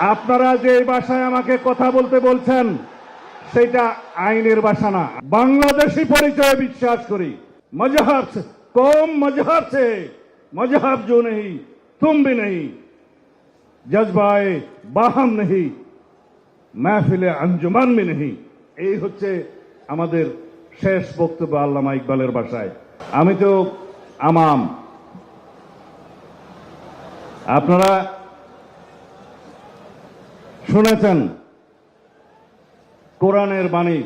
আপনারা যে ভাষায় আমাকে কথা বলতে বলছেন, সেটা আইনের ভাষা না। বাংলাদেশি পরিচয়ে বিশ্বাস করি। মজহাব কম মজহাব মজাহাব জো নেই, তুম ভি নেই, জজবায় বাহাম নেই, মাহফিলে আঞ্জুমান মে নেই। এই হচ্ছে আমাদের শেষ বক্তব্য আল্লামা ইকবালের বাসায় আমি তো, আমাম। আপনারা শুনেছেন? কোরআনের বাণী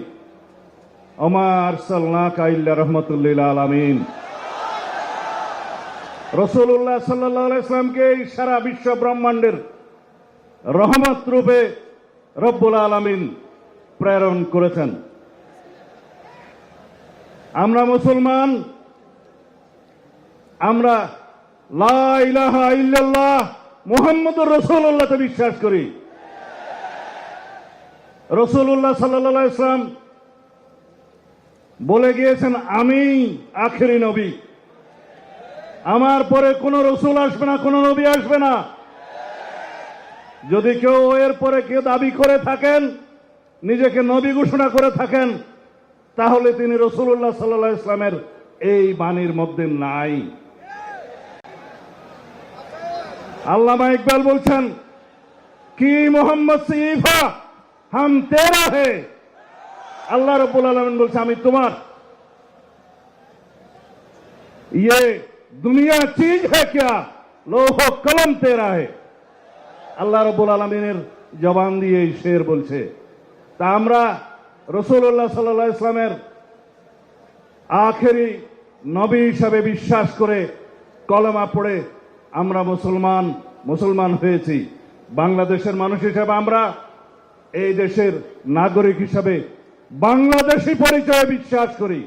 অমার সাল্লাকা ইল্লা রহমতুল্লিল আলমিন। রসুল্লাহ সাল্লাহ ইসলামকে এই সারা বিশ্ব ব্রহ্মাণ্ডের রহমত রূপে রব্বুল আলমিন প্রেরণ করেছেন। আমরা মুসলমান, আমরা লা ইলাহা ইল্লাল্লাহ মুহাম্মদুর রসুল্লাহতে বিশ্বাস করি। রসুল্লাহ সাল্লাহ ইসলাম বলে গিয়েছেন, আমি আখেরি নবী। আমার পরে কোন রসুল আসবে না, কোন নবী আসবে না। যদি কেউ এর পরে কেউ দাবি করে থাকেন, নিজেকে নবী ঘোষণা করে থাকেন, তাহলে তিনি রসুল্লাহ সাল্লাহ ইসলামের এই বাণীর মধ্যে নাই। আল্লামা ইকবাল বলছেন, কি মোহাম্মদ সিফা হাম তেরা হে। আল্লাহ রব্বুল আলমিন বলছে, আমি তোমার ইয়ে দুনিয়া চিজ হে ক্যা? লৌহ কলম তেরা হে। আল্লাহ রবুল আলমিনের জবান দিয়ে এই শের বলছে, তা আমরা রসুল্লাহ সাল্লাহ ইসলামের আখেরি নবী হিসাবে বিশ্বাস করে কলমা পড়ে আমরা মুসলমান মুসলমান হয়েছি। বাংলাদেশের মানুষ হিসাবে আমরা এই দেশের নাগরিক হিসাবে বাংলাদেশি পরিচয়ে বিশ্বাস করি।